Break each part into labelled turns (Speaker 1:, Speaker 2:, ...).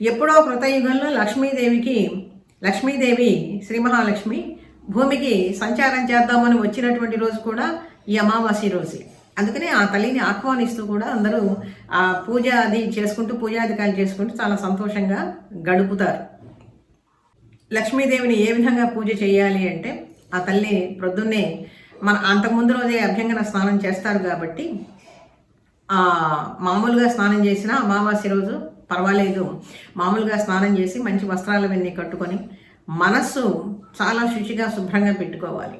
Speaker 1: ఎప్పుడో కృతయుగంలో లక్ష్మీదేవికి లక్ష్మీదేవి శ్రీ మహాలక్ష్మి భూమికి సంచారం చేద్దామని వచ్చినటువంటి రోజు కూడా ఈ అమావాస్య రోజే. అందుకనే ఆ తల్లిని ఆహ్వానిస్తూ కూడా అందరూ ఆ పూజ అది చేసుకుంటూ పూజాధికారులు చేసుకుంటూ చాలా సంతోషంగా గడుపుతారు. లక్ష్మీదేవిని ఏ విధంగా పూజ చేయాలి అంటే ఆ తల్లి ప్రొద్దున్నే మన అంతకుముందు రోజే అభ్యంగన స్నానం చేస్తారు కాబట్టి మామూలుగా స్నానం చేసిన అమావాస్య రోజు పర్వాలేదు. మామూలుగా స్నానం చేసి మంచి వస్త్రాలు అవన్నీ కట్టుకొని మనస్సు చాలా శుచిగా శుభ్రంగా పెట్టుకోవాలి.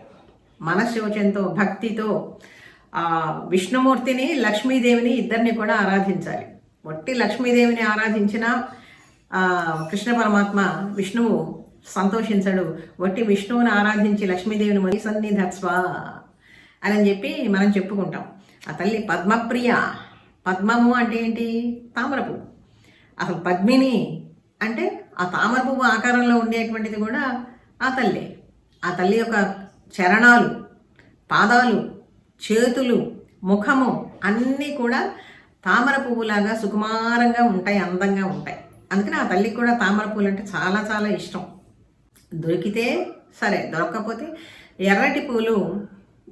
Speaker 1: మనశ్శోచంతో భక్తితో విష్ణుమూర్తిని లక్ష్మీదేవిని ఇద్దరిని కూడా ఆరాధించాలి. ఒట్టి లక్ష్మీదేవిని ఆరాధించిన కృష్ణ పరమాత్మ విష్ణువు సంతోషించడు. ఒట్టి విష్ణువుని ఆరాధించి లక్ష్మీదేవిని మరి సన్నిధత్స్వ అని చెప్పి మనం చెప్పుకుంటాం. ఆ తల్లి పద్మప్రియ. పద్మము అంటే ఏంటి? తామరపు అసలు పద్మిని అంటే ఆ తామర పువ్వు ఆకారంలో ఉండేటువంటిది కూడా ఆ తల్లి. ఆ తల్లి యొక్క చరణాలు పాదాలు చేతులు ముఖము అన్నీ కూడా తామర పువ్వులాగా సుకుమారంగా ఉంటాయి అందంగా ఉంటాయి. అందుకని ఆ తల్లికి కూడా తామర పువ్వులు అంటే చాలా చాలా ఇష్టం. దొరికితే సరే దొరకకపోతే ఎర్రటి పూలు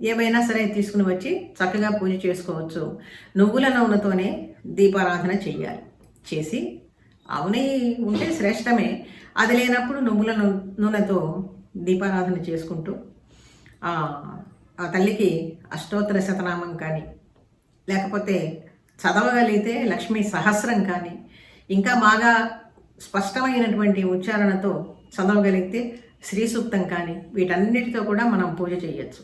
Speaker 1: ఏమైనా సరే తీసుకుని వచ్చి చక్కగా పూజ చేసుకోవచ్చు. నువ్వుల నూనెతోనే దీపారాధన చెయ్యాలి. చేసి అవని ఉంటే శ్రేష్టమే. అది లేనప్పుడు నువ్వుల నూనెతో దీపారాధన చేసుకుంటూ ఆ తల్లికి అష్టోత్తర శతనామం కానీ లేకపోతే చదవగలిగితే లక్ష్మీ సహస్రం కానీ ఇంకా బాగా స్పష్టమైనటువంటి ఉచ్చారణతో చదవగలిగితే శ్రీ సూక్తం కానీ వీటన్నిటితో కూడా మనం పూజ చేయొచ్చు.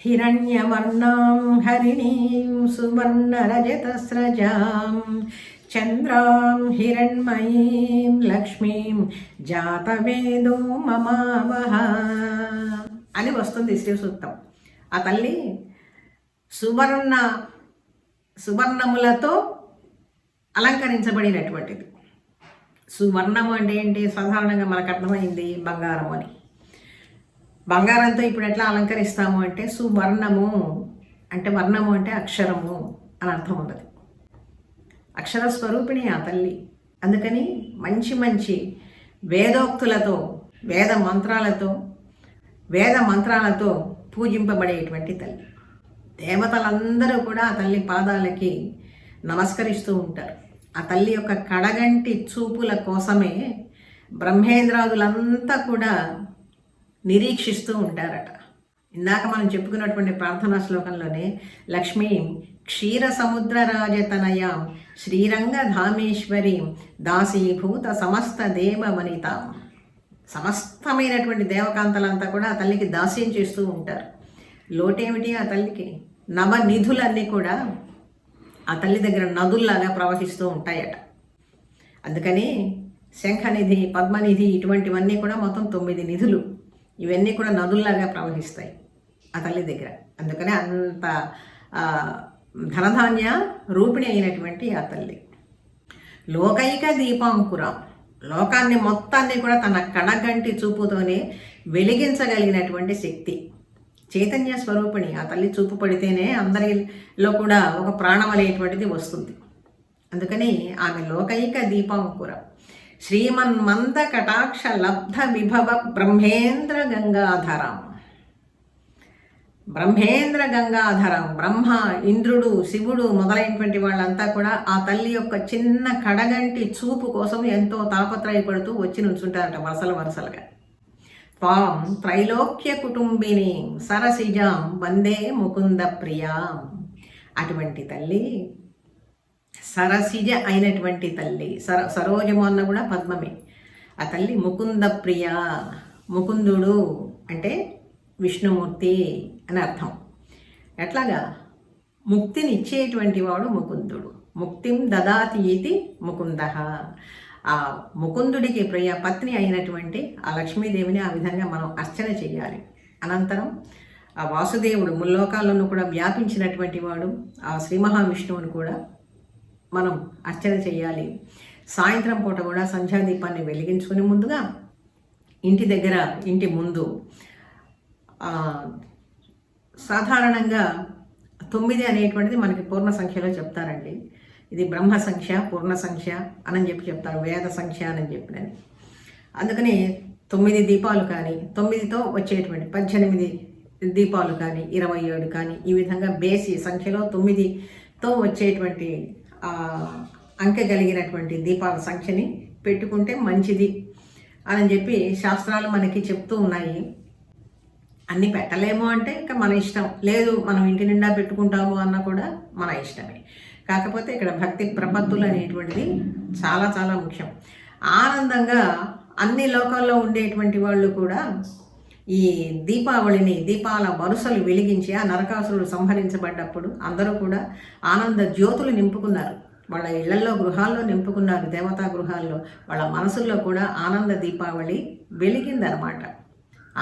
Speaker 1: హిరణ్యవర్ణాం హరిణీం సువర్ణరజతస్రజాం చంద్రాం హిరణ్మయీం లక్ష్మీం జాతవేదో మమావహ. అని వస్తుంది శ్రీ సూక్తం. ఆ తల్లి సువర్ణ సువర్ణములతో అలంకరించబడినటువంటిది. సువర్ణము అంటే ఏంటి? సాధారణంగా మనకు అర్థమైంది బంగారం అని. బంగారంతో ఇప్పుడు ఎట్లా అలంకరిస్తాము అంటే సువర్ణము. అంటే వర్ణము అంటే అక్షరము అని అర్థం ఉన్నది అక్షర స్వరూపిణి ఆ తల్లి. అందుకని మంచి మంచి వేదోక్తులతో వేద మంత్రాలతో వేద మంత్రాలతో పూజింపబడేటువంటి తల్లి. దేవతలందరూ కూడా ఆ తల్లి పాదాలకి నమస్కరిస్తూ ఉంటారు. ఆ తల్లి యొక్క కడగంటి చూపుల కోసమే బ్రహ్మేంద్రాదులంతా కూడా నిరీక్షిస్తూ ఉంటారట. ఇందాక మనం చెప్పుకున్నటువంటి ప్రార్థనా శ్లోకంలోనే లక్ష్మీ క్షీర సముద్ర రాజతనయాం శ్రీరంగ ధామేశ్వరి దాసీభూత సమస్త దేవ వనితాం సమస్తమైనటువంటి దేవకాంతలంతా కూడా ఆ తల్లికి దాస్యం చేస్తూ ఉంటారు. లోటేమిటి ఆ తల్లికి? నవ నిధులన్నీ కూడా ఆ తల్లి దగ్గర నదుల్లాగా ప్రవహిస్తూ ఉంటాయట. అందుకని శంఖనిధి పద్మనిధి ఇటువంటివన్నీ కూడా మొత్తం తొమ్మిది నిధులు. ఇవన్నీ కూడా నదుల్లాగా ప్రవహిస్తాయి. ఆ తల్లి దగ్గర. అందుకనే అంత ధనధాన్య రూపిణి అయినటువంటి ఆ తల్లి. లోకైక దీపాంకురం. లోకాన్ని మొత్తాన్ని కూడా తన కడగంటి చూపుతోనే వెలిగించగలిగినటువంటి శక్తి. చైతన్య స్వరూపిణి. ఆ తల్లి చూపు పడితేనే అందరిలో కూడా ఒక ప్రాణం అనేటువంటిది వస్తుంది. అందుకని ఆమె లోకైక దీపాంకురం. శ్రీమన్మంద కటాక్ష లబ్ధ విభవ బ్రహ్మేంద్ర గంగాధరం. బ్రహ్మేంద్ర గంగాధరం బ్రహ్మ ఇంద్రుడు శివుడు మొదలైనటువంటి వాళ్ళంతా కూడా ఆ తల్లి యొక్క చిన్న కడగంటి చూపు కోసం ఎంతో తాపత్రయపడుతూ వచ్చి నుంచుంటారట వరుసలు వరుసలుగా. త్వాం త్రైలోక్య కుటుంబిని సరసిజాం వందే ముకుంద ప్రియాం. అటువంటి తల్లి సరసిజ అయినటువంటి తల్లి సర సరోజము అన్న కూడా పద్మమే. ఆ తల్లి ముకుంద ప్రియ ముకుందుడు అంటే విష్ణుమూర్తి అని అర్థం. ఎట్లాగా? ముక్తిని ఇచ్చేటువంటి వాడు ముకుందుడు. ముక్తిం దదాతి ఇది ముకుంద. ఆ ముకుందుడికి ప్రియ పత్ని అయినటువంటి ఆ లక్ష్మీదేవిని ఆ విధంగా మనం అర్చన చేయాలి. అనంతరం ఆ వాసుదేవుడు ముల్లోకాలను కూడా వ్యాపించినటువంటి వాడు ఆ శ్రీ మహావిష్ణువుని కూడా మనం అర్చన చేయాలి. సాయంత్రం పూట కూడా సంధ్యాదీపాన్ని వెలిగించుకుని ముందుగా ఇంటి దగ్గర ఇంటి ముందు సాధారణంగా తొమ్మిది అనేటువంటిది మనకి పూర్ణ సంఖ్యలో చెప్తారండి. ఇది బ్రహ్మ సంఖ్య పూర్ణ సంఖ్య అని చెప్పి చెప్తారు. వేద సంఖ్య అని చెప్పినది. అందుకని తొమ్మిది దీపాలు కానీ తొమ్మిదితో వచ్చేటువంటి పద్దెనిమిది దీపాలు కానీ ఇరవై ఏడు కానీ ఈ విధంగా బేసి సంఖ్యలో తొమ్మిదితో వచ్చేటువంటి అంకె కలిగినటువంటి దీపాల సంఖ్యని పెట్టుకుంటే మంచిది అని చెప్పి శాస్త్రాలు మనకి చెప్తూ ఉన్నాయి. అన్ని పెట్టలేము అంటే ఇంకా మన ఇష్టం. లేదు మనం ఇంటి నిండా పెట్టుకుంటాము అన్న కూడా మన ఇష్టమే. కాకపోతే ఇక్కడ భక్తి ప్రపత్తులు అనేటువంటిది చాలా చాలా ముఖ్యం. ఆనందంగా అన్ని లోకాల్లో ఉండేటువంటి వాళ్ళు కూడా ఈ దీపావళిని దీపాల వరుసలు వెలిగించి ఆ నరకాసురుడు సంహరించబడ్డప్పుడు అందరూ కూడా ఆనంద జ్యోతులు నింపుకున్నారు. వాళ్ళ ఇళ్ళలో గృహాల్లో నింపుకున్నారు దేవతా గృహాల్లో వాళ్ళ మనసుల్లో కూడా ఆనంద దీపావళి వెలిగిందనమాట.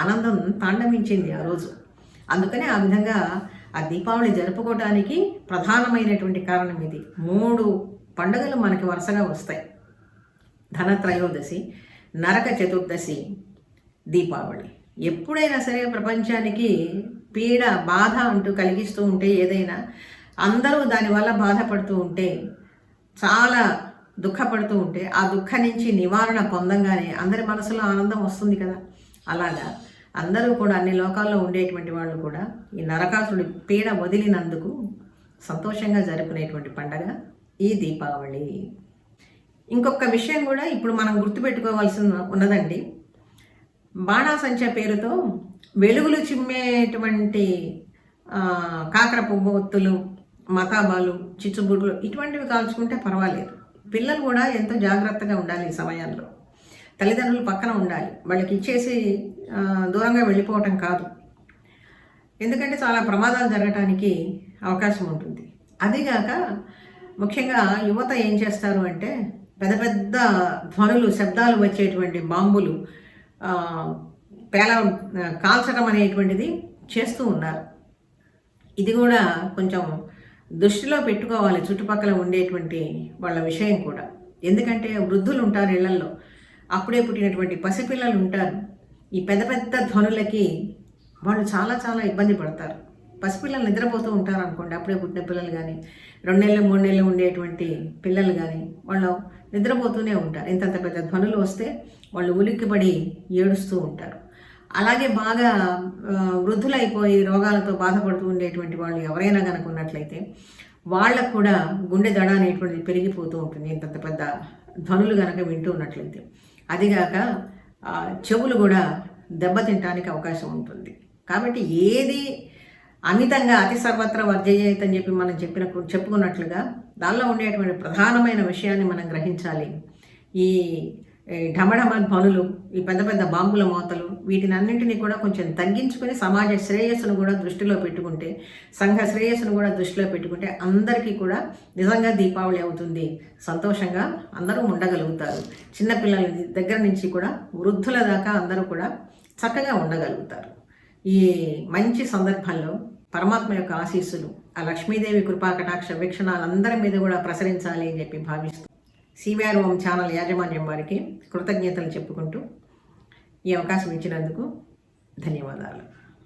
Speaker 1: ఆనందం తాండవించింది ఆ రోజు. అందుకనే ఆ విధంగా ఆ దీపావళి జరుపుకోవడానికి ప్రధానమైనటువంటి కారణం ఇది. మూడు పండుగలు మనకి వరుసగా వస్తాయి. ధనత్రయోదశి నరక చతుర్దశి దీపావళి. ఎప్పుడైనా సరే ప్రపంచానికి పీడ బాధ అంటూ కలిగిస్తూ ఉంటే ఏదైనా అందరూ దానివల్ల బాధపడుతూ ఉంటే చాలా దుఃఖపడుతూ ఉంటే ఆ దుఃఖం నుంచి నివారణ పొందంగానే అందరి మనసులో ఆనందం వస్తుంది కదా. అలాగా. అందరూ కూడా అన్ని లోకాల్లో ఉండేటువంటి వాళ్ళు కూడా ఈ నరకాసుడి పీడ వదిలినందుకు సంతోషంగా జరుపుకునేటువంటి పండగ ఈ దీపావళి. ఇంకొక విషయం కూడా ఇప్పుడు మనం గుర్తుపెట్టుకోవాల్సి ఉన్నదండి. బాణాసంచ పేరుతో వెలుగులు చిమ్మేటువంటి కాకర పువ్వు ఒత్తులు మతాబాలు చిచ్చుబుడ్లు ఇటువంటివి కాల్చుకుంటే పర్వాలేదు. పిల్లలు కూడా ఎంతో జాగ్రత్తగా ఉండాలి ఈ సమయాల్లో తల్లిదండ్రులు పక్కన ఉండాలి. వాళ్ళకి ఇచ్చేసి దూరంగా వెళ్ళిపోవటం కాదు. ఎందుకంటే చాలా ప్రమాదాలు జరగటానికి అవకాశం ఉంటుంది. అదిగాక ముఖ్యంగా యువత ఏం చేస్తారు అంటే పెద్ద పెద్ద ధ్వనులు శబ్దాలు వచ్చేటువంటి బాంబులు పేల కాల్చడం అనేటువంటిది చేస్తూ ఉన్నారు. ఇది కూడా కొంచెం దృష్టిలో పెట్టుకోవాలి చుట్టుపక్కల ఉండేటువంటి వాళ్ళ విషయం కూడా. ఎందుకంటే వృద్ధులు ఉంటారు ఇళ్ళల్లో. అప్పుడే పుట్టినటువంటి పసిపిల్లలు ఉంటారు. ఈ పెద్ద పెద్ద ధ్వనులకి వాళ్ళు చాలా చాలా ఇబ్బంది పడతారు. పసిపిల్లలు నిద్రపోతూ ఉంటారు అనుకోండి అప్పుడే పుట్టిన పిల్లలు కానీ రెండు నెలలు మూడు నెలలు ఉండేటువంటి పిల్లలు కానీ వాళ్ళు నిద్రపోతూనే ఉంటారు. ఇంతంత పెద్ద ధ్వనులు వస్తే వాళ్ళు ఉలిక్కిపడి ఏడుస్తూ ఉంటారు. అలాగే బాగా వృద్ధులైపోయి రోగాలతో బాధపడుతూ ఉండేటువంటి వాళ్ళు ఎవరైనా కనుక ఉన్నట్లయితే వాళ్ళకు కూడా గుండె దడ అనేటువంటిది పెరిగిపోతూ ఉంటుంది. ఇంతంత పెద్ద ధ్వనులు కనుక వింటూ ఉన్నట్లయితే. అదిగాక చెవులు కూడా దెబ్బతింటానికి అవకాశం ఉంటుంది. కాబట్టి ఏది అమితంగా అతి సర్వత్ర వర్జయేత్ అని చెప్పి మనం చెప్పిన చెప్పుకున్నట్లుగా దానిలో ఉండేటువంటి ప్రధానమైన విషయాన్ని మనం గ్రహించాలి. ఈ ఢమఢమ పనులు ఈ పెద్ద పెద్ద బాంబుల మోతలు వీటిని అన్నింటినీ కూడా కొంచెం తగ్గించుకొని సమాజ శ్రేయస్సును కూడా దృష్టిలో పెట్టుకుంటే సంఘ శ్రేయస్సును కూడా దృష్టిలో పెట్టుకుంటే అందరికీ కూడా నిజంగా దీపావళి అవుతుంది. సంతోషంగా అందరూ ఉండగలుగుతారు. చిన్నపిల్లల దగ్గర నుంచి కూడా వృద్ధుల దాకా అందరూ కూడా చక్కగా ఉండగలుగుతారు. ఈ మంచి సందర్భంలో పరమాత్మ యొక్క ఆశీస్సులు ఆ లక్ష్మీదేవి కృపా కటాక్ష మీద కూడా ప్రసరించాలి అని చెప్పి భావిస్తూ సివిఆర్ హోమ్ ఛానల్ యాజమాన్యం వారికి కృతజ్ఞతలు చెప్పుకుంటూ ఈ అవకాశం ఇచ్చినందుకు ధన్యవాదాలు.